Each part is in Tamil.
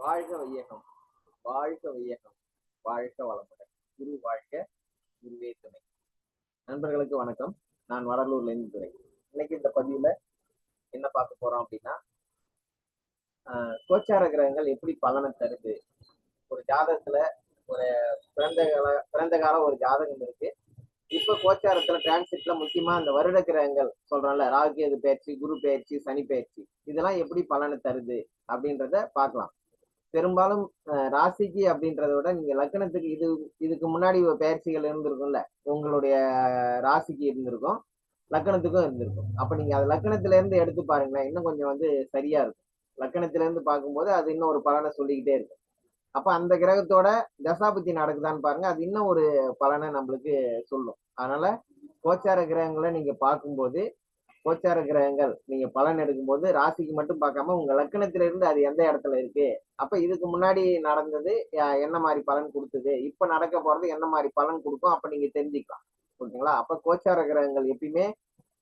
வாழ்க வையகம். வாழ்க வையகம். வாழ்க வளமுடன். குரு வாழ்க குருவே துணை. நண்பர்களுக்கு வணக்கம். நான் வடலூர்ல இருந்து துறை இன்னைக்கு இந்த பதிவுல என்ன பார்க்க போறோம் அப்படின்னா கோச்சார கிரகங்கள் எப்படி பலனை தருது? ஒரு ஜாதகத்துல ஒரு பிறந்த கால பிறந்த கால ஒரு ஜாதகம் இருக்கு. இப்ப கோச்சாரத்துல டிரான்சிட்ல முக்கியமா அந்த வருட கிரகங்கள் சொல்றோம்ல ராகுகேது பயிற்சி குரு பயிற்சி சனி பயிற்சி இதெல்லாம் எப்படி பலனை தருது அப்படின்றத பார்க்கலாம். பெரும்பாலும் ராசிக்கு அப்படின்றத விட நீங்க லக்னத்துக்கு இது இதுக்கு முன்னாடி பயிற்சிகள் இருந்திருக்கும்ல உங்களுடைய ராசிக்கு இருந்திருக்கும் லக்கணத்துக்கும் இருந்திருக்கும். அப்ப நீங்க அது லக்கணத்துல இருந்து எடுத்து பாருங்களேன் இன்னும் கொஞ்சம் வந்து சரியா இருக்கும். லக்கணத்துல இருந்து பார்க்கும்போது அது இன்னும் ஒரு பலனை சொல்லிக்கிட்டே இருக்கும். அப்ப அந்த கிரகத்தோட தசாபுத்தி நடக்குதான்னு பாருங்க அது இன்னும் ஒரு பலனை நம்மளுக்கு சொல்லும். அதனால கோச்சார கிரகங்களை நீங்க பார்க்கும்போது கோச்சார கிரகங்கள் நீங்க பலன் எடுக்கும்போது ராசிக்கு மட்டும் பார்க்காம உங்க லக்கணத்துல இருந்து அது எந்த இடத்துல இருக்கு? அப்ப இதுக்கு முன்னாடி நடந்தது என்ன மாதிரி பலன் கொடுத்தது? இப்ப நடக்க போறது என்ன மாதிரி பலன் கொடுக்கும்? அப்ப நீங்க தெரிஞ்சுக்கலாம். ஓகேங்களா அப்ப கோச்சார கிரகங்கள் எப்பயுமே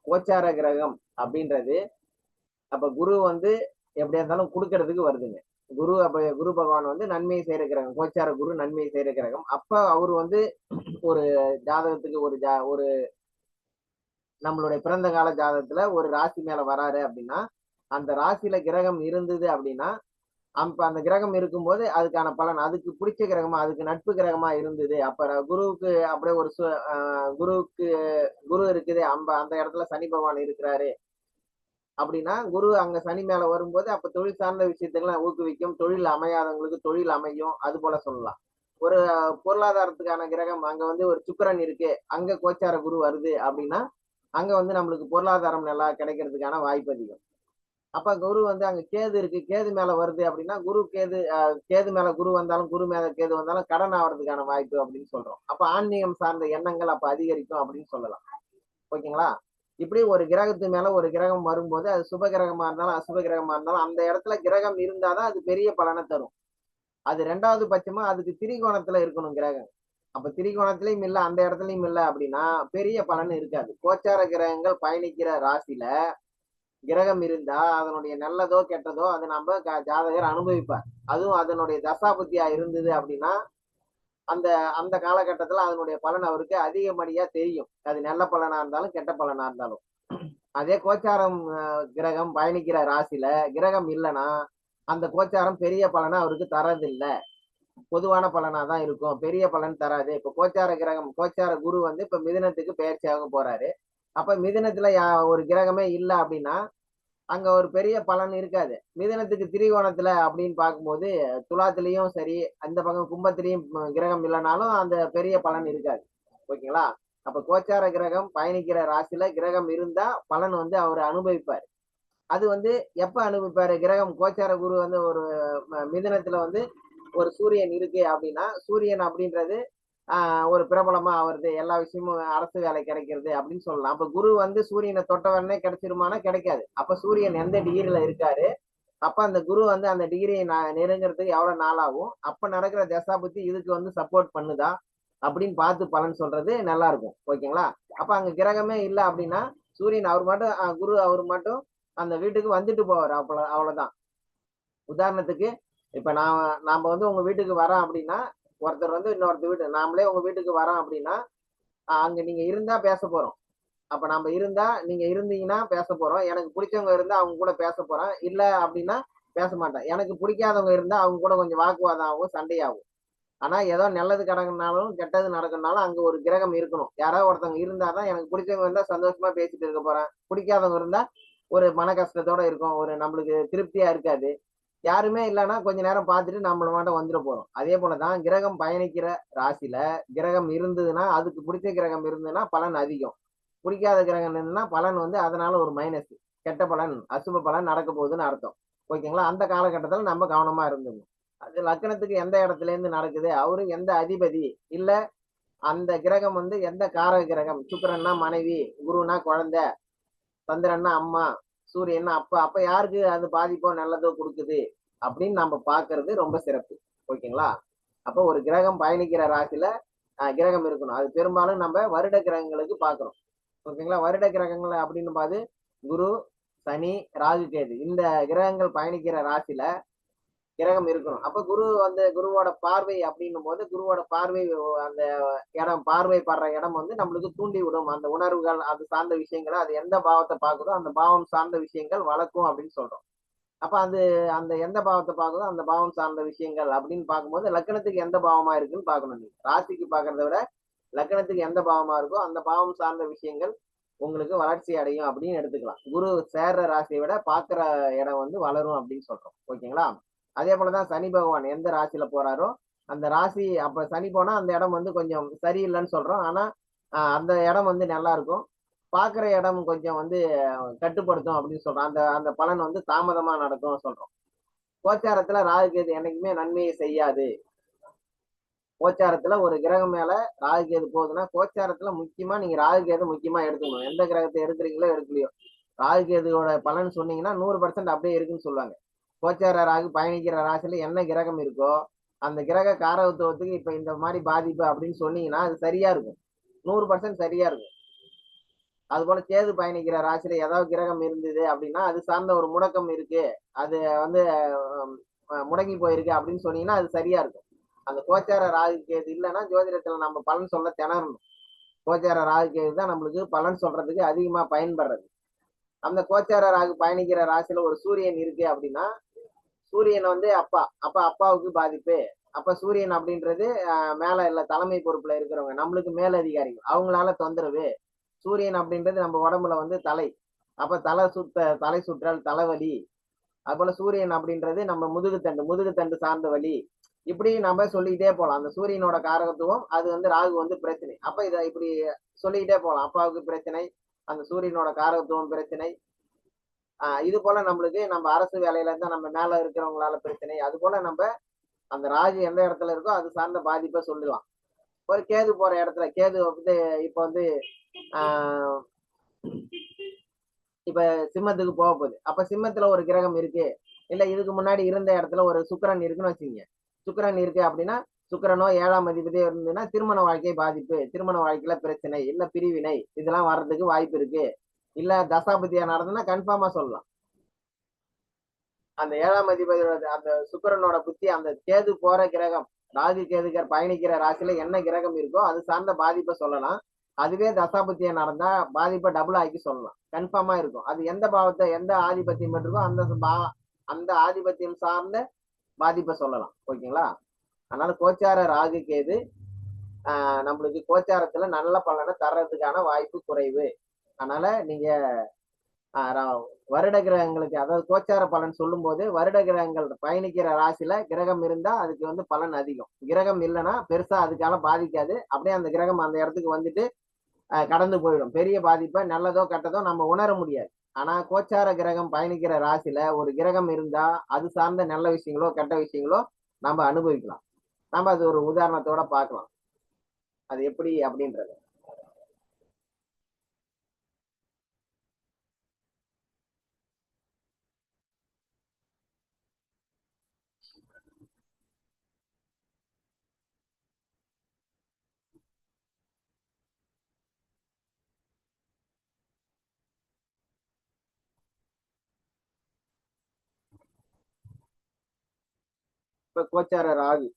கோச்சார கிரகம் அப்படின்றது அப்ப குரு வந்து எப்படியா இருந்தாலும் கொடுக்கறதுக்கு வருதுங்க. குரு அப்ப குரு பகவான் வந்து நன்மையை செய்யற கிரகம் கோச்சார குரு நன்மையை செய்யற கிரகம். அப்ப அவர் வந்து ஒரு ஜாதகத்துக்கு ஒரு ஜா ஒரு நம்மளுடைய பிறந்த கால ஜாதகத்துல ஒரு ராசி மேல வராரு அப்படின்னா அந்த ராசியில கிரகம் இருந்தது அப்படின்னா அப்ப அந்த கிரகம் இருக்கும்போது அதுக்கான பலன் அதுக்கு பிடிச்ச கிரகமா அதுக்கு நட்பு கிரகமா இருந்தது. அப்ப குருவுக்கு அப்படியே ஒரு சு- குருவுக்கு குரு இருக்குது. அம்ப அந்த இடத்துல சனி பகவான் இருக்கிறாரு. அப்படின்னா குரு அங்க சனி மேல வரும்போது அப்ப தொழில் சார்ந்த விஷயத்துக்கெல்லாம் ஊக்குவிக்கும். தொழில் அமையாதவங்களுக்கு தொழில் அமையும். அது போல சொல்லலாம். ஒரு பொருளாதாரத்துக்கான கிரகம் அங்க வந்து ஒரு சுக்கரன் இருக்கு. அங்க கோச்சார குரு வருது அப்படின்னா அங்க வந்து நம்மளுக்கு பொருளாதாரம் நல்லா கிடைக்கிறதுக்கான வாய்ப்பு அதிகம். அப்ப குரு வந்து அங்க கேது இருக்கு கேது மேல வருது அப்படின்னா குரு கேது அஹ், கேது மேல குரு வந்தாலும் குரு மேல கேது வந்தாலும் கடன் ஆகிறதுக்கான வாய்ப்பு அப்படின்னு சொல்றோம். அப்ப ஆன்மீகம் சார்ந்த எண்ணங்கள் அப்ப அதிகரிக்கும் அப்படின்னு சொல்லலாம். ஓகேங்களா? இப்படி ஒரு கிரகத்து மேல ஒரு கிரகம் வரும்போது அது சுப கிரகமா இருந்தாலும் அசுப கிரகமா இருந்தாலும் அந்த இடத்துல கிரகம் இருந்தாதான் அது பெரிய பலனை தரும். அது ரெண்டாவது பட்சமா அதுக்கு திரிகோணத்துல இருக்கணும் கிரகம். அப்ப திரிகோணத்திலையும் இல்ல அந்த இடத்துலயும் இல்ல அப்படின்னா பெரிய பலன் இருக்காது. கோச்சார கிரகங்கள் பயணிக்கிற ராசியில கிரகம் இருந்தா அதனுடைய நல்லதோ கெட்டதோ அது நம்ம ஜாதகர் அனுபவிப்பார். அதுவும் அதனுடைய தசாபுத்தியா இருந்தது அப்படின்னா அந்த அந்த காலகட்டத்துல அதனுடைய பலன் அவருக்கு அதிகப்படியா தெரியும். அது நல்ல பலனா இருந்தாலும் கெட்ட பலனா இருந்தாலும். அதே கோச்சாரம் கிரகம் பயணிக்கிற ராசியில கிரகம் இல்லைன்னா அந்த கோச்சாரம் பெரிய பலனை அவருக்கு தரதில்லை. பொதுவான பலனா தான் இருக்கும். பெரிய பலன் தராது. இப்ப கோச்சார கிரகம் கோச்சார குரு வந்து இப்ப மிதினத்துக்கு பயிற்சியாக போறாரு. அப்ப மிதினத்துல யா- ஒரு கிரகமே இல்லை அப்படின்னா அங்க ஒரு பெரிய பலன் இருக்காது. மிதினத்துக்கு திரிகோணத்துல அப்படின்னு பார்க்கும்போது துலாத்திலையும் சரி அந்த பக்கம் கும்பத்திலையும் கிரகம் இல்லைனாலும் அந்த பெரிய பலன் இருக்காது. ஓகேங்களா? அப்ப கோச்சார கிரகம் பயணிக்கிற ராசியில கிரகம் இருந்தா பலன் வந்து அவர் அனுபவிப்பார். அது வந்து எப்ப அனுபவிப்பாரு? கிரகம் கோச்சார குரு வந்து ஒரு மிதனத்துல வந்து ஒரு சூரியன் இருக்கு அப்படின்னா சூரியன் அப்படின்றது ஒரு பிரபலமா ஆவறது எல்லா விஷயமும் அரசு வேலை கிடைக்கிறது அப்படின்னு சொல்லலாம். அப்ப குரு வந்து சூரியனை தொட்டவனே கிடைச்சிருமானா கிடைக்காது. அப்ப சூரியன் எந்த டிகிரியில இருக்காரு? அப்ப அந்த குரு வந்து அந்த டிகிரியை நெருங்கிறதுக்கு எவ்வளவு நாள் ஆகும் அப்ப நடக்கிற தசாபுத்தி இதுக்கு வந்து சப்போர்ட் பண்ணுதா? அப்படின்னு பார்த்து பலன் சொல்றது நல்லா இருக்கும் ஓகேங்களா? அப்ப அங்க கிரகமே இல்லை அப்படின்னா சூரியன் அவர் மட்டும் குரு அவர் மட்டும் அந்த வீட்டுக்கு வந்துட்டு போவார். அவ்வளோ அவ்வளவுதான். உதாரணத்துக்கு இப்போ நான் நாம் வந்து உங்கள் வீட்டுக்கு வரோம் அப்படின்னா ஒருத்தர் வந்து இன்னொருத்தர் வீட்டு நாமளே உங்கள் வீட்டுக்கு வரோம் அப்படின்னா அங்கே நீங்கள் இருந்தால் பேச போகிறோம் அப்போ நம்ம இருந்தால் நீங்கள் இருந்தீங்கன்னா பேச போகிறோம் எனக்கு பிடிச்சவங்க இருந்தால் அவங்க கூட பேச போறேன். இல்லை அப்படின்னா பேச மாட்டேன். எனக்கு பிடிக்காதவங்க இருந்தால் அவங்க கூட கொஞ்சம் வாக்குவாதம் ஆகும் சண்டையாகும் ஆனால் ஏதோ நல்லது கிடக்குனாலும் கெட்டது நடக்குனாலும் அங்கே ஒரு கிரகம் இருக்கணும். யாராவது ஒருத்தவங்க இருந்தால் தான் எனக்கு பிடிச்சவங்க இருந்தால் சந்தோஷமாக பேசிட்டு இருக்க போகிறேன் பிடிக்காதவங்க இருந்தால் ஒரு மன கஷ்டத்தோட இருக்கும். ஒரு நம்மளுக்கு திருப்தியாக இருக்காது. யாருமே இல்லைன்னா கொஞ்ச நேரம் பார்த்துட்டு நம்மள மாட்ட வந்துட போறோம். அதே போலதான் கிரகம் பயணிக்கிற ராசியில கிரகம் இருந்ததுன்னா அதுக்கு பிடிச்ச கிரகம் இருந்ததுன்னா பலன் அதிகம். பிடிக்காத கிரகம் இருந்ததுன்னா பலன் வந்து அதனால ஒரு மைனஸ் கெட்ட பலன் அசுப பலன் நடக்க போகுதுன்னு அர்த்தம். ஓகேங்களா அந்த காலகட்டத்தில் நம்ம கவனமா இருந்துக்கணும். அது லக்னத்துக்கு எந்த இடத்துல இருந்து நடக்குது? அவரு எந்த அதிபதி? இல்ல அந்த கிரகம் வந்து எந்த காரக கிரகம்? சுக்கரன்னா மனைவி குருன்னா குழந்தை சந்திரன்னா அம்மா சூரியன் அப்ப அப்ப யாருக்கு அது பாதிப்போ நல்லதோ கொடுக்குது அப்படின்னு நம்ம பாக்குறது ரொம்ப சிறப்பு. ஓகேங்களா? அப்போ ஒரு கிரகம் பயணிக்கிற ராசியில கிரகம் இருக்கணும். அது பெரும்பாலும் நம்ம வருட கிரகங்களுக்கு பாக்குறோம். ஓகேங்களா? வருட கிரகங்கள் அப்படின்னு பார்த்து குரு சனி ராகு கேது. இந்த கிரகங்கள் பயணிக்கிற ராசியில கிரகம் இருக்கணும். அப்ப குரு அந்த குருவோட பார்வை அப்படின்னும் போது குருவோட பார்வை அந்த இடம் பார்வை படுற இடம் வந்து நம்மளுக்கு தூண்டி விடும். அந்த உணர்வுகள் அது சார்ந்த விஷயங்களை அது எந்த பாவத்தை பார்க்குதோ அந்த பாவம் சார்ந்த விஷயங்கள் வளர்க்கும் அப்படின்னு சொல்றோம். அப்ப அது அந்த எந்த பாவத்தை பார்க்குதோ அந்த பாவம் சார்ந்த விஷயங்கள் அப்படின்னு பார்க்கும்போது லக்கணத்துக்கு எந்த பாவமா இருக்குன்னு பார்க்கணும் நீங்க. ராசிக்கு பார்க்கறத விட லக்கணத்துக்கு எந்த பாவமா இருக்கோ அந்த பாவம் சார்ந்த விஷயங்கள் உங்களுக்கு வளர்ச்சி அடையும் அப்படின்னு எடுத்துக்கலாம். குரு சேர்ற ராசியை விட பார்க்குற இடம் வந்து வளரும் அப்படின்னு சொல்றோம். ஓகேங்களா? அதே போலதான் சனி பகவான் எந்த ராசியில போறாரோ அந்த ராசி அப்ப சனி போனா அந்த இடம் வந்து கொஞ்சம் சரியில்லைன்னு சொல்றோம். ஆனா அந்த இடம் வந்து நல்லா இருக்கும். பார்க்குற இடம் கொஞ்சம் வந்து கட்டுப்படுத்தும் அப்படின்னு சொல்றோம். அந்த அந்த பலன் வந்து தாமதமா நடக்கும் சொல்றோம். கோச்சாரத்துல ராகு கேது என்னைக்குமே நன்மையை செய்யாது. கோச்சாரத்துல ஒரு கிரகம் மேல ராகு கேது போகுதுன்னா கோச்சாரத்துல முக்கியமா நீங்க ராகுகேது முக்கியமா எடுத்துக்கணும். எந்த கிரகத்தை எடுக்கிறீங்களோ எடுக்கலையோ. ராகு கேதுவோட பலன் சொன்னீங்கன்னா நூறு பர்சன்ட் அப்படியே இருக்குன்னு சொல்லுவாங்க. கோச்சார ராகு பயணிக்கிற ராசியில என்ன கிரகம் இருக்கோ அந்த கிரக காரகத்துவத்துக்கு இப்ப இந்த மாதிரி பாதிப்பு அப்படின்னு சொன்னீங்கன்னா அது சரியா இருக்கும். நூறு பர்சன்ட் சரியா இருக்கும். அது போல கேது பயணிக்கிற ராசியில ஏதாவது கிரகம் இருந்தது அப்படின்னா அது சார்ந்த ஒரு முடக்கம் இருக்கு. அது வந்து முடங்கி போயிருக்கு அப்படின்னு சொன்னீங்கன்னா அது சரியா இருக்கும். அந்த கோச்சார ராகு கேது இல்லைன்னா ஜோதிடத்துல நம்ம பலன் சொல்ல திணறணும். கோச்சார ராகு கேது தான் நம்மளுக்கு பலன் சொல்றதுக்கு அதிகமா பயன்படுறது. அந்த கோச்சார ராகு பயணிக்கிற ராசியில ஒரு சூரியன் இருக்கு அப்படின்னா சூரியன் வந்து அப்பா அப்ப அப்பாவுக்கு பாதிப்பு. அப்ப சூரியன் அப்படின்றது மேல இல்ல தலைமை பொறுப்புல இருக்கிறவங்க நம்மளுக்கு மேலதிகாரிகள். அவங்களால தொந்தரவு. சூரியன் அப்படின்றது நம்ம உடம்புல வந்து தலை. அப்ப தலை சுத்த தலை சுற்றல் தலைவலி. அதுபோல சூரியன் அப்படின்றது நம்ம முதுகுத்தண்டு முதுகுத்தண்டு சார்ந்த வலி. இப்படி நம்ம சொல்லிக்கிட்டே போகலாம் அந்த சூரியனோட காரகத்துவம் அது வந்து ராகு வந்து பிரச்சனை. அப்ப இதை இப்படி சொல்லிக்கிட்டே போகலாம் அப்பாவுக்கு பிரச்சனை அந்த சூரியனோட காரகத்துவம் பிரச்சனை இது போல நம்மளுக்கு நம்ம அரசு வேலையில இருந்தா நம்ம மேல இருக்கிறவங்களால பிரச்சனை அது போல நம்ம அந்த ராகு எந்த இடத்துல இருக்கோ அது சார்ந்த பாதிப்பை சொல்லலாம் ஒரு கேது போற இடத்துல கேது வந்து இப்ப வந்து இப்ப சிம்மத்துக்கு போக போகுது. அப்ப சிம்மத்துல ஒரு கிரகம் இருக்கு. இல்ல இதுக்கு முன்னாடி இருந்த இடத்துல ஒரு சுக்கரன் இருக்குன்னு வச்சுக்கோங்க. சுக்கரன் இருக்கு அப்படின்னா சுக்கரனோ ஏழாம் அதிபதியோ இருந்ததுன்னா திருமண வாழ்க்கை பாதிப்பு திருமண வாழ்க்கையில பிரச்சனை இல்ல பிரிவினை இதெல்லாம் வர்றதுக்கு வாய்ப்பு இருக்கு. இல்ல தசாபதியா நடந்ததுன்னா கன்ஃபார்மா சொல்லலாம். அந்த ஏழாம் அதிபதியோட அந்த சுக்கிரனோட புத்தி அந்த கேது போற கிரகம் ராகு கேதுகர் பயணிக்கிற ராசியில என்ன கிரகம் இருக்கோ அது சார்ந்த பாதிப்பை சொல்லலாம். அதுவே தசாபத்தியம் நடந்தா பாதிப்பை டபுள் ஆக்கி சொல்லலாம். கன்ஃபார்மா இருக்கும். அது எந்த பாவத்தை எந்த ஆதிபத்தியம் இருக்கோ அந்த பா அந்த ஆதிபத்தியம் சார்ந்த பாதிப்பை சொல்லலாம். ஓகேங்களா? அதனால கோச்சார ராகு கேது ஆஹ் நம்மளுக்கு கோச்சாரத்துல நல்ல பலனை தர்றதுக்கான வாய்ப்பு குறைவு. அதனால நீங்க ஆஹ் ரா- வருட கிரகங்களுக்கு அதாவது கோச்சார பலன் சொல்லும் போது வருட கிரகங்கள் பயணிக்கிற ராசியில கிரகம் இருந்தா அதுக்கு வந்து பலன் அதிகம். கிரகம் இல்லைன்னா பெருசா அதுக்கால பாதிக்காது. அப்படியே அந்த கிரகம் அந்த இடத்துக்கு வந்துட்டு கடந்து போயிடும். பெரிய பாதிப்பை நல்லதோ கெட்டதோ நம்ம உணர முடியாது. ஆனா கோச்சார கிரகம் பயணிக்கிற ராசியில ஒரு கிரகம் இருந்தா அது சார்ந்த நல்ல விஷயங்களோ கெட்ட விஷயங்களோ நம்ம அனுபவிக்கலாம். நம்ம அது ஒரு உதாரணத்தோட பார்க்கலாம். அது எப்படி அப்படின்றது. இப்ப கோச்சார ராகு.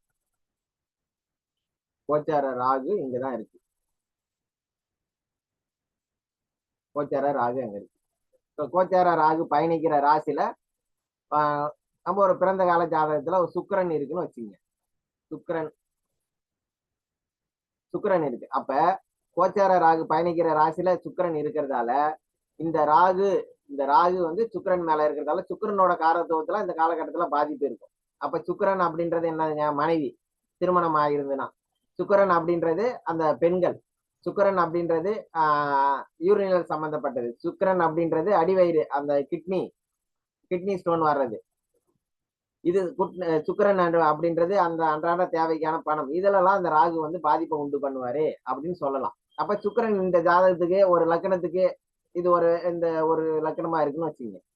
கோச்சார ராகு இங்கதான் இருக்கு. கோச்சார ராகு அங்க இருக்கு. இப்ப கோச்சார ராகு பயணிக்கிற ராசியில நம்ம ஒரு பிறந்த கால ஜாதகத்துல ஒரு சுக்கிரன் இருக்குன்னு வச்சுங்க சுக்கரன். சுக்கரன் இருக்கு. அப்ப கோச்சார ராகு பயணிக்கிற ராசியில சுக்கரன் இருக்கிறதால இந்த ராகு இந்த ராகு வந்து சுக்கரன் மேல இருக்கிறதால சுக்கரனோட காரத்துவத்துல இந்த காலகட்டத்துல பாதிப்பு இருக்கும். அப்ப சுக்கிரன் அப்படின்றது என்னதுங்க மனைவி. திருமணம் ஆகிருந்துன்னா சுக்கரன் அப்படின்றது அந்த பெண்கள். சுக்கரன் அப்படின்றது ஆஹ் யூரினல் சம்பந்தப்பட்டது. சுக்கிரன் அப்படின்றது அடிவயிறு அந்த கிட்னி கிட்னி ஸ்டோன் வர்றது. இது குட்- சுக்கிரன் அப்படின்றது அந்த அன்றாட தேவைக்கான பணம். இதுலலாம் அந்த ராகு வந்து பாதிப்பை உண்டு பண்ணுவாரு அப்படின்னு சொல்லலாம். அப்ப சுக்கரன் இந்த ஜாதகத்துக்கு ஒரு லக்கணத்துக்கு இது ஒரு இந்த ஒரு லக்கணமா இருக்குன்னு வச்சுங்க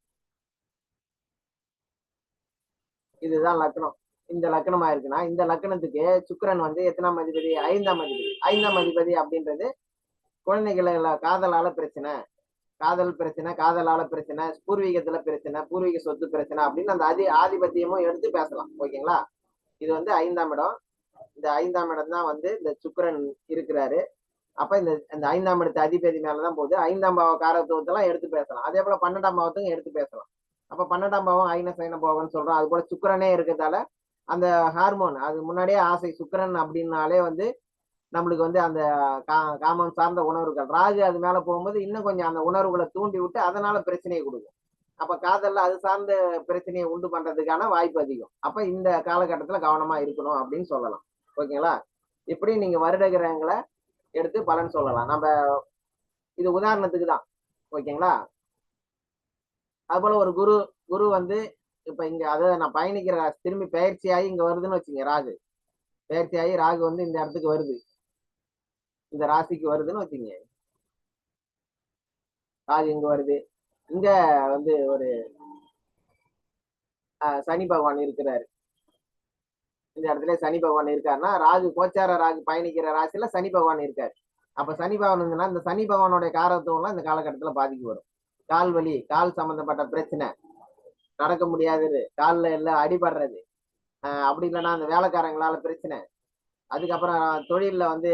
இதுதான் லக்கணம். இந்த லக்கணமா இருக்குன்னா இந்த லக்கணத்துக்கு சுக்கரன் வந்து எத்தனாம் அதிபதி? ஐந்தாம் அதிபதி. ஐந்தாம் அதிபதி அப்படின்றது குழந்தைகள காதலால பிரச்சனை. காதல் பிரச்சனை காதலால பிரச்சனை பூர்வீகத்துல பிரச்சனை பூர்வீக சொத்து பிரச்சனை அப்படின்னு அந்த அதி ஆதிபத்தியமும் எடுத்து பேசலாம். ஓகேங்களா? இது வந்து ஐந்தாம் இடம். இந்த ஐந்தாம் இடம் தான் வந்து இந்த சுக்கரன் இருக்கிறாரு. அப்ப இந்த இந்த ஐந்தாம் இடத்து அதிபதி மேலதான் போகுது. ஐந்தாம் பாவ காரத்துவத்தெல்லாம் எடுத்து பேசலாம். அதே போல பன்னெண்டாம் பாவத்துக்கும் எடுத்து பேசலாம். அப்ப பன்னெண்டாம் பாவம் ஐன சைன பாவம்னு சொல்றோம். அது போல சுக்கிரனே இருக்கிறதால அந்த ஹார்மோன் அது முன்னாடியே ஆசை சுக்கிரன் அப்படின்னாலே வந்து நம்மளுக்கு வந்து அந்த கா காமம் சார்ந்த உணர்வுகள். ராகு அது மேல போகும்போது இன்னும் கொஞ்சம் அந்த உணர்வுகளை தூண்டி விட்டு அதனால பிரச்சனையை கொடுக்கும். அப்ப காதல்ல அது சார்ந்த பிரச்சனையை உண்டு பண்றதுக்கான வாய்ப்பு அதிகம். அப்ப இந்த காலகட்டத்துல கவனமா இருக்கணும் அப்படின்னு சொல்லலாம். ஓகேங்களா? இப்படி நீங்க வருட கிரகங்களை எடுத்து பலன் சொல்லலாம். நம்ம இது உதாரணத்துக்கு தான். ஓகேங்களா? அது போல ஒரு குரு குரு வந்து இப்ப இங்க அதாவது நான் பயணிக்கிற திரும்பி பயிற்சியாகி இங்க வருதுன்னு வச்சுங்க ராகு. பயிற்சியாகி ராகு வந்து இந்த இடத்துக்கு வருது. இந்த ராசிக்கு வருதுன்னு வச்சுங்க. ராகு இங்க வருது. இங்க வந்து ஒரு சனி பகவான் இருக்கிறாரு. இந்த இடத்துல சனி பகவான் இருக்காருன்னா ராகு கோச்சார ராகு பயணிக்கிற ராசியில சனி பகவான் இருக்காரு. அப்ப சனி பகவான் இருந்ததுன்னா இந்த சனி பகவானுடைய காரத்துவம்லாம் இந்த காலகட்டத்துல பாதிக்கு வரும். கால் வலி கால் சம்பந்தப்பட்ட பிரச்சனை. நடக்க முடியாதது. காலில் எல்லாம் அடிபடுறது. அப்படி இல்லைன்னா அந்த வேலைக்காரங்களால பிரச்சனை. அதுக்கப்புறம் தொழிலில் வந்து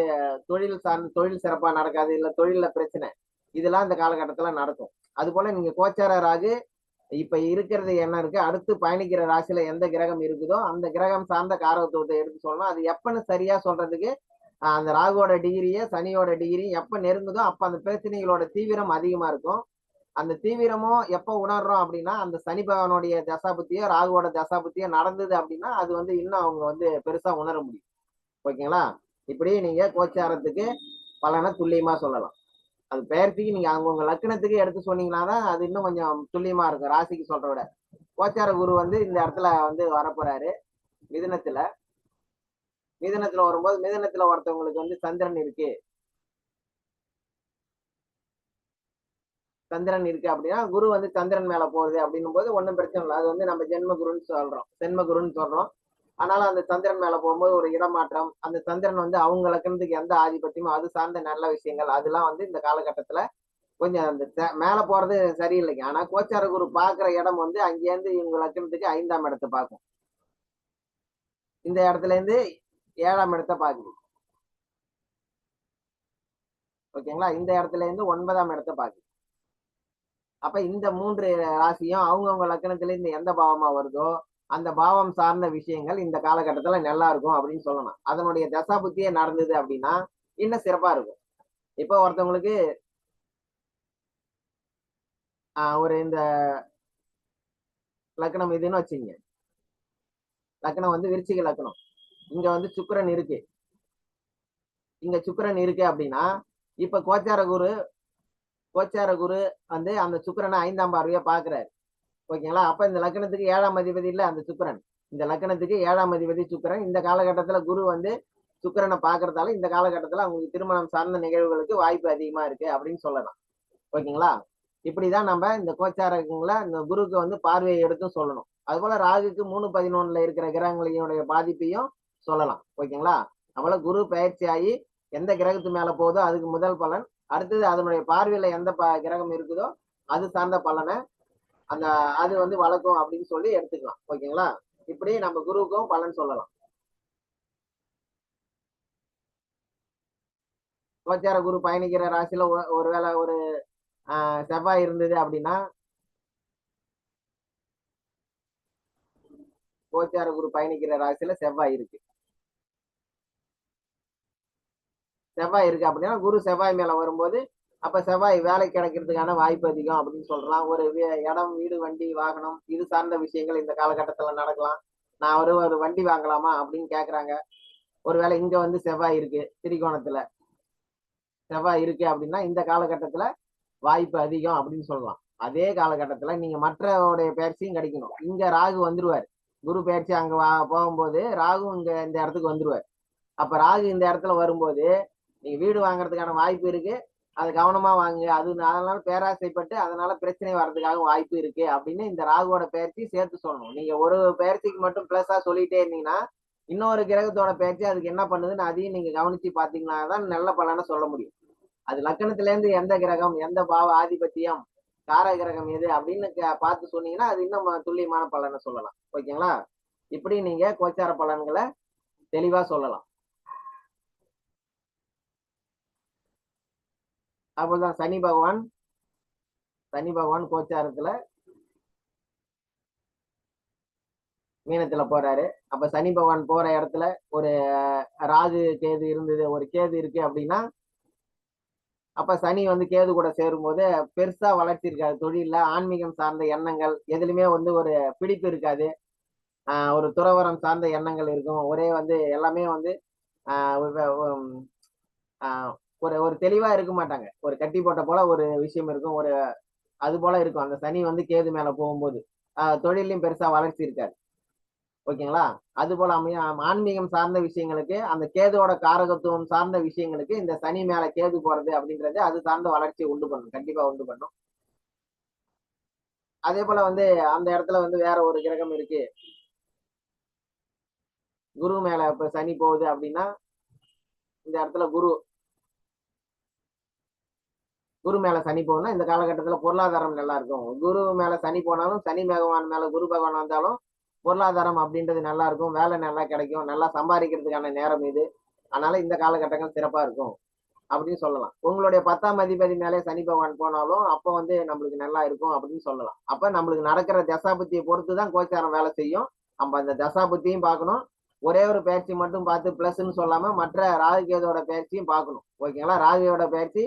தொழில் சார்ந்த தொழில் சிறப்பாக நடக்காது இல்லை தொழிலில் பிரச்சனை. இதெல்லாம் இந்த காலகட்டத்தில் நடக்கும். அதுபோல் நீங்கள் கோச்சார ராகு இப்போ இருக்கிறது என்ன இருக்குது அடுத்து பயணிக்கிற ராசியில் எந்த கிரகம் இருக்குதோ அந்த கிரகம் சார்ந்த காரகத்துவத்தை எடுத்து சொல்லணும். அது எப்பன்னு சரியாக சொல்கிறதுக்கு அந்த ராகுவோட டிகிரியை சனியோட டிகிரி எப்போ நெருங்குதோ அப்போ அந்த பிரச்சனைகளோட தீவிரம் அதிகமாக இருக்கும். அந்த தீவிரமும் எப்ப உணர்றோம் அப்படின்னா அந்த சனி பகவானுடைய தசாபுத்தியோ ராகுவோட தசாபுத்தியோ நடந்தது அப்படின்னா அது வந்து இன்னும் அவங்க வந்து பெருசா உணர முடியும். ஓகேங்களா? இப்படி நீங்க கோச்சாரத்துக்கு பலனை துல்லியமா சொல்லலாம். அது பெயர்ச்சிக்கு நீங்க அவங்கவுங்க லக்கணத்துக்கு எடுத்து சொன்னீங்கன்னா தான் அது இன்னும் கொஞ்சம் துல்லியமா இருக்கும். ராசிக்கு சொல்ற விட. கோச்சார குரு வந்து இந்த இடத்துல வந்து வரப்போறாரு. மிதனத்துல. மிதனத்துல வரும்போது மிதனத்துல ஒருத்தவங்களுக்கு வந்து சந்திரன் இருக்கு. சந்திரன் இருக்கு அப்படின்னா குரு வந்து சந்திரன் மேல போகுது அப்படின்னும் போது ஒன்றும் பிரச்சனை இல்லை. அது வந்து நம்ம ஜென்ம குருன்னு சொல்றோம். ஜென்ம குருன்னு சொல்றோம். ஆனாலும் அந்த சந்திரன் மேல போகும்போது ஒரு இடமாற்றம் அந்த சந்திரன் வந்து அவங்க லக்கணத்துக்கு எந்த ஆதிபத்தியமோ அது சார்ந்த நல்ல விஷயங்கள் அதெல்லாம் வந்து இந்த காலகட்டத்துல கொஞ்சம் அந்த ச- மேல போறது சரியில்லைங்க. ஆனா கோச்சார குரு பாக்குற இடம் வந்து அங்கேருந்து இவங்க லட்சணத்துக்கு ஐந்தாம் இடத்தை பார்க்கும். இந்த இடத்துல இருந்து ஏழாம் இடத்தை பார்க்குது. ஓகேங்களா? இந்த இடத்துல இருந்து ஒன்பதாம் இடத்தை பார்க்குது. அப்ப இந்த மூன்று ராசியும் அவங்கவுங்க லக்கணத்துல இருந்து எந்த பாவமா வருதோ அந்த பாவம் சார்ந்த விஷயங்கள் இந்த காலகட்டத்துல நல்லா இருக்கும் அப்படின்னு சொல்லணும். அதனுடைய தசா புத்தியே நடந்தது அப்படின்னா இன்னும் சிறப்பா இருக்கும். இப்போ ஒருத்தவங்களுக்கு ஆஹ் ஒரு இந்த லக்னம் இதுன்னு வச்சுங்க லக்னம் வந்து விருச்சிக லக்னம். இங்க வந்து சுக்கரன் இருக்கு. இங்க சுக்கரன் இருக்கு அப்படின்னா இப்ப கோச்சார குரு கோச்சார குரு வந்து அந்த சுக்கரனை ஐந்தாம் பார்வையா பாக்குறாரு. ஓகேங்களா? அப்ப இந்த லக்னத்துக்கு ஏழாம் அதிபதி இல்ல அந்த சுக்கரன். இந்த லக்னத்துக்கு ஏழாம் அதிபதி சுக்கரன். இந்த காலகட்டத்துல குரு வந்து சுக்கரனை பாக்குறதால இந்த காலகட்டத்துல அவங்களுக்கு திருமணம் சார்ந்த நிகழ்வுகளுக்கு வாய்ப்பு அதிகமா இருக்கு அப்படின்னு சொல்லலாம். ஓகேங்களா? இப்படிதான் நம்ம இந்த கோச்சாரங்களை இந்த குருக்கு வந்து பார்வையை எடுத்தும் சொல்லணும். அதுபோல ராகுக்கு மூணு பதினொன்னுல இருக்கிற கிரகங்களினுடைய பாதிப்பையும் சொல்லலாம். ஓகேங்களா? நம்மள குரு பயிற்சி ஆகி எந்த கிரகத்து மேல போதோ அதுக்கு முதல் பலன் அடுத்தது அதனுடைய பார்வையில எந்த ப- கிரகம் இருக்குதோ அது சார்ந்த பலனை அந்த அது வந்து வளர்க்கும் அப்படின்னு சொல்லி எடுத்துக்கலாம். ஓகேங்களா? இப்படி நம்ம குருவுக்கும் பலன் சொல்லலாம். கோச்சார குரு பயணிக்கிற ராசியில ஒருவேளை ஒரு செவ்வாய் இருந்தது அப்படின்னா கோச்சார குரு பயணிக்கிற ராசியில செவ்வாய் இருக்கு. செவ்வாய் இருக்கு அப்படின்னா குரு செவ்வாய் மேல வரும்போது அப்ப செவ்வாய் வேலை கிடைக்கிறதுக்கான வாய்ப்பு அதிகம் அப்படின்னு சொல்லலாம். ஒரு இடம் வீடு வண்டி வாகனம் இது சார்ந்த விஷயங்கள் இந்த காலகட்டத்துல நடக்கலாம். நான் ஒரு ஒரு வண்டி வாங்கலாமா அப்படின்னு கேக்குறாங்க. ஒருவேளை இங்க வந்து செவ்வாய் இருக்கு திரிகோணத்துல. செவ்வாய் இருக்கு அப்படின்னா இந்த காலகட்டத்துல வாய்ப்பு அதிகம் அப்படின்னு சொல்லலாம். அதே காலகட்டத்துல நீங்க மற்றவருடைய பயிற்சியும் கிடைக்கணும். இங்க ராகு வந்துருவார். குரு பயிற்சி அங்க வா- போகும்போது ராகு இங்க இந்த இடத்துக்கு வந்துருவார். அப்ப ராகு இந்த இடத்துல வரும்போது நீங்க வீடு வாங்குறதுக்கான வாய்ப்பு இருக்கு. அது கவனமா வாங்க. அது அதனால பேராசைப்பட்டு அதனால பிரச்சனை வர்றதுக்காக வாய்ப்பு இருக்கு அப்படின்னு இந்த ராகுவோட பயிற்சி சேர்த்து சொல்லணும். நீங்க ஒரு பயிற்சிக்கு மட்டும் பிளஸா சொல்லிட்டே இருந்தீங்கன்னா இன்னொரு கிரகத்தோட பயிற்சி அதுக்கு என்ன பண்ணுதுன்னு அதையும் நீங்க கவனிச்சு பாத்தீங்கன்னா தான் நல்ல பலனை சொல்ல முடியும். அது லக்கணத்துல இருந்து எந்த கிரகம் எந்த பாவ ஆதிபத்தியம் கார கிரகம் எது அப்படின்னு க- பார்த்து சொன்னீங்கன்னா அது இன்னும் துல்லியமான பலனை சொல்லலாம். ஓகேங்களா? இப்படி நீங்க கோச்சார பலன்களை தெளிவா சொல்லலாம். அப்போதான் சனி பகவான். சனி பகவான் கோச்சாரத்துல மீனத்துல போறாரு. அப்ப சனி பகவான் போற இடத்துல ஒரு ராகு கேது இருந்தது ஒரு கேது இருக்கு அப்படின்னா அப்ப சனி வந்து கேது கூட சேரும் போது பெருசா வளர்ச்சி இருக்காது. தொழில்ல ஆன்மீகம் சார்ந்த எண்ணங்கள் எதுலையுமே வந்து ஒரு பிடிப்பு இருக்காது. ஆஹ் ஒரு துறவரம் சார்ந்த எண்ணங்கள் இருக்கும். ஒரே வந்து எல்லாமே வந்து ஆஹ் ஒரு- ஒரு- தெளிவா இருக்க மாட்டாங்க. ஒரு கட்டி போட்ட போல ஒரு விஷயம் இருக்கும். ஒரு அது போல இருக்கும். அந்த சனி வந்து கேது மேல போகும்போது ஆஹ் தொழிலையும் பெருசா வளர்ச்சி இருக்காது ஓகேங்களா? அது போல அமைய ஆன்மீகம் சார்ந்த விஷயங்களுக்கு அந்த கேதுவோட காரகத்துவம் சார்ந்த விஷயங்களுக்கு இந்த சனி மேல கேது போறது அப்படின்றது அது சார்ந்த வளர்ச்சியை உண்டு பண்ணும். கண்டிப்பா உண்டு பண்ணும். அதே போல வந்து அந்த இடத்துல வந்து வேற ஒரு கிரகம் இருக்கு. குரு மேல இப்ப சனி போகுது அப்படின்னா இந்த இடத்துல குரு குரு மேல சனி போகுதுன்னா இந்த காலகட்டத்துல பொருளாதாரம் நல்லா இருக்கும். குரு மேல சனி போனாலும் சனி பகவான் மேல குரு பகவான் வந்தாலும் பொருளாதாரம் அப்படின்றது நல்லா இருக்கும். வேலை நல்லா கிடைக்கும். நல்லா சம்பாதிக்கிறதுக்கான நேரம் இது. அதனால இந்த காலகட்டங்கள் சிறப்பா இருக்கும் அப்படின்னு சொல்லலாம். உங்களுடைய பத்தாம் அதிபதி மேலே சனி பகவான் போனாலும் அப்போ வந்து நம்மளுக்கு நல்லா இருக்கும் அப்படின்னு சொல்லலாம். அப்ப நம்மளுக்கு நடக்கிற தசாபுத்தியை பொறுத்து தான் கோச்சாரம் வேலை செய்யும். நம்ம அந்த தசாபுத்தியும் பார்க்கணும். ஒரே ஒரு பயிற்சி மட்டும் பார்த்து பிளஸ்ன்னு சொல்லாம மற்ற ராகுகேதோட பயிற்சியும் பார்க்கணும். ஓகேங்களா? ராகுகேதோட பயிற்சி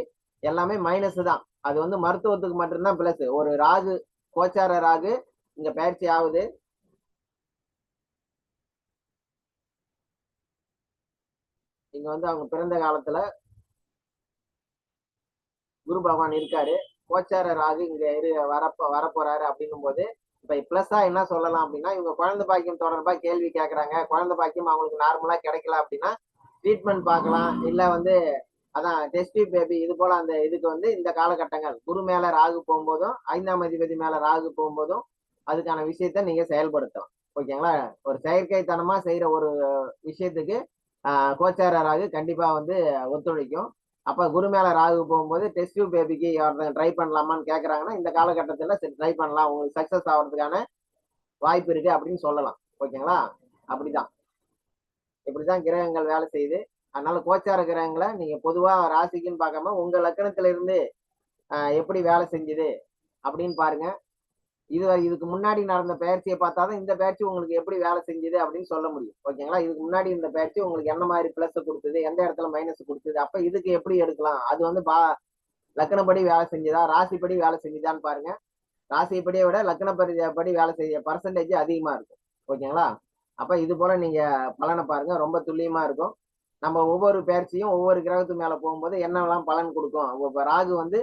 எல்லாமே மைனஸ் தான். அது வந்து மருத்துவத்துக்கு மட்டும்தான் பிளஸ் ஒரு ராகு கோச்சார ராகு இங்க பயிற்சி ஆகுது. இங்க வந்து அவங்க பிறந்த காலத்துல குரு பகவான் இருக்காரு. கோச்சார ராகு இங்க இரு வரப்ப வரப்போறாரு அப்படின்னும் போது இப்ப பிளஸ்ஸா என்ன சொல்லலாம் அப்படின்னா இவங்க குழந்தை பாக்கியம் தொடர்பா கேள்வி கேட்கறாங்க குழந்தை பாக்கியம் அவங்களுக்கு நார்மலா கிடைக்கல அப்படின்னா ட்ரீட்மெண்ட் பார்க்கலாம். இல்ல வந்து அதான் டெஸ்டி பேபி இது போல அந்த இதுக்கு வந்து இந்த காலகட்டங்கள். குரு மேல ராகு போகும்போதும் ஐந்தாம் அதிபதி மேல ராகு போகும்போதும் அதுக்கான விஷயத்த நீங்க செயல்படுத்தலாம் ஓகேங்களா? ஒரு செயற்கைத்தனமா செய்யற ஒரு விஷயத்துக்கு கோச்சார ராகு கண்டிப்பா வந்து ஒத்துழைக்கும். அப்ப குரு மேல ராகு போகும்போது டெஸ்ட் டியூப் பேபிக்கு ஒருத்தங்க ட்ரை பண்ணலாமான்னு கேக்குறாங்கன்னா இந்த காலகட்டத்துல சரி ட்ரை பண்ணலாம். உங்களுக்கு சக்சஸ் ஆகிறதுக்கான வாய்ப்பு இருக்கு அப்படின்னு சொல்லலாம். ஓகேங்களா? அப்படிதான். இப்படிதான் கிரகங்கள் வேலை செய்யுது. அதனால கோச்சார கிரகங்களை நீங்க பொதுவா ராசிக்குன்னு பார்க்காம உங்க லக்கணத்துல இருந்து எப்படி வேலை செஞ்சுது அப்படின்னு பாருங்க. இது இதுக்கு முன்னாடி நடந்த பயிற்சியை பார்த்தாதான் இந்த பயிற்சி உங்களுக்கு எப்படி வேலை செஞ்சுது அப்படின்னு சொல்ல முடியும். ஓகேங்களா? இதுக்கு முன்னாடி இந்த பயிற்சி உங்களுக்கு என்ன மாதிரி பிளஸ் கொடுத்தது எந்த இடத்துல மைனஸ் கொடுத்தது அப்ப இதுக்கு எப்படி எடுக்கலாம்? அது வந்து பா லக்கணப்படி வேலை செஞ்சுதா ராசிப்படி வேலை செஞ்சுதான்னு பாருங்க. ராசிப்படியை விட லக்கணப்படி படி வேலை செய்ய பர்சன்டேஜ் அதிகமா இருக்கும். ஓகேங்களா? அப்ப இது போல நீங்க பலனை பாருங்க. ரொம்ப துல்லியமா இருக்கும். நம்ம ஒவ்வொரு பயிற்சியும் ஒவ்வொரு கிரகத்து மேல போகும்போது என்னெல்லாம் பலன் கொடுக்கும்? இப்போ ராகு வந்து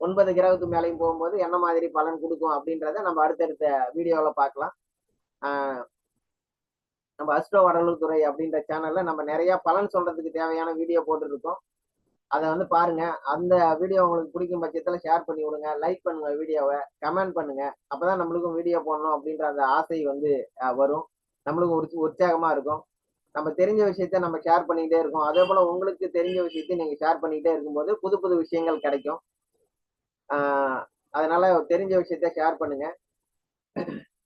ஒன்பது கிரகத்து மேலையும் போகும்போது என்ன மாதிரி பலன் கொடுக்கும் அப்படின்றத நம்ம அடுத்தடுத்த வீடியோவில் பார்க்கலாம். நம்ம அஸ்ட்ரோ வடலூர் துறை அப்படின்ற சேனல்ல நம்ம நிறைய பலன் சொல்றதுக்கு தேவையான வீடியோ போட்டுருக்கோம். அதை வந்து பாருங்க. அந்த வீடியோ உங்களுக்கு பிடிக்கும் பட்சத்தில் ஷேர் பண்ணி விடுங்க. லைக் பண்ணுங்க வீடியோவை கமெண்ட் பண்ணுங்க. அப்பதான் நம்மளுக்கும் வீடியோ போடணும் அப்படின்ற அந்த ஆசை வந்து வரும். நம்மளுக்கும் உற்ச உற்சாகமா இருக்கும். நம்ம தெரிஞ்ச விஷயத்த நம்ம ஷேர் பண்ணிக்கிட்டே இருக்கோம். அதே போல உங்களுக்கு தெரிஞ்ச விஷயத்தையும் நீங்க ஷேர் பண்ணிக்கிட்டே இருக்கும்போது புது புது விஷயங்கள் கிடைக்கும். அதனால தெரிஞ்ச விஷயத்த ஷேர் பண்ணுங்க.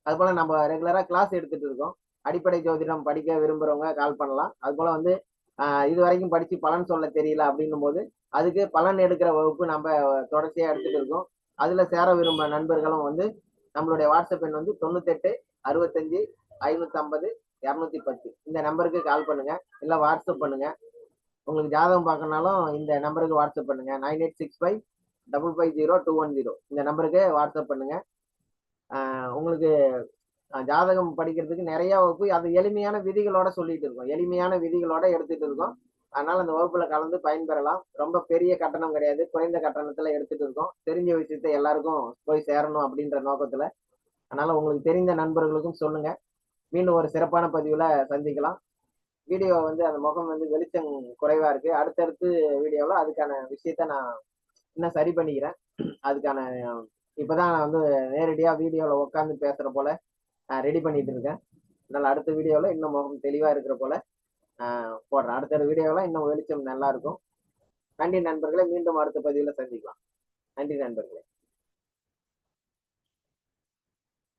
அது போல நம்ம ரெகுலரா கிளாஸ் எடுத்துட்டு இருக்கோம். அடிப்படை ஜோதிடம் படிக்க விரும்புறவங்க கால் பண்ணலாம். அது போல வந்து இது வரைக்கும் படிச்சு பலன் சொல்ல தெரியல அப்படின்னும் போது அதுக்கு பலன் எடுக்கிற வகுப்பு நம்ம தொடர்ச்சியா எடுத்துட்டு இருக்கோம். அதுல சேர விரும்ப நண்பர்களும் வந்து நம்மளுடைய வாட்ஸ்அப் எண் வந்து தொண்ணூத்தெட்டு அறுபத்தஞ்சு ஐநூத்தி ஐம்பது இரநூத்தி பத்து. இந்த நம்பருக்கு கால் பண்ணுங்க. இல்லை வாட்ஸ்அப் பண்ணுங்க. உங்களுக்கு ஜாதகம் பார்க்கணுனாலும் இந்த நம்பருக்கு வாட்ஸ்அப் பண்ணுங்க. Nine eight six five double five zero two one zero. இந்த நம்பருக்கு வாட்ஸ்அப் பண்ணுங்க. உங்களுக்கு ஜாதகம் படிக்கிறதுக்கு நிறைய வகுப்பு அது எளிமையான விதிகளோட சொல்லிட்டு இருக்கோம். எளிமையான விதிகளோட எடுத்துட்டு இருக்கோம். அதனால அந்த வகுப்புல கலந்து பயன்பெறலாம். ரொம்ப பெரிய கட்டணம் கிடையாது. குறைந்த கட்டணத்துல எடுத்துட்டு இருக்கோம். தெரிஞ்ச விஷயத்த எல்லாருக்கும் போய் சேரணும் அப்படின்ற நோக்கத்துல. அதனால உங்களுக்கு தெரிந்த நண்பர்களுக்கும் சொல்லுங்க. மீண்டும் ஒரு சிறப்பான பதிவில் சந்திக்கலாம். வீடியோ வந்து அந்த முகம் வந்து வெளிச்சம் குறைவா இருக்கு. அடுத்தடுத்து வீடியோவில் அதுக்கான விஷயத்த நான் இன்னும் சரி பண்ணிக்கிறேன். அதுக்கான இப்போதான் நான் வந்து நேரடியாக வீடியோவில் உட்காந்து பேசுகிற போல ரெடி பண்ணிட்டு இருக்கேன். அதனால் அடுத்த வீடியோவில் இன்னும் முகம் தெளிவாக இருக்கிற போல போடுறேன். அடுத்த வீடியோவில் இன்னும் வெளிச்சம் நல்லா இருக்கும். நன்றி நண்பர்களை. மீண்டும் அடுத்த பதிவில் சந்திக்கலாம். நன்றி நண்பர்களே.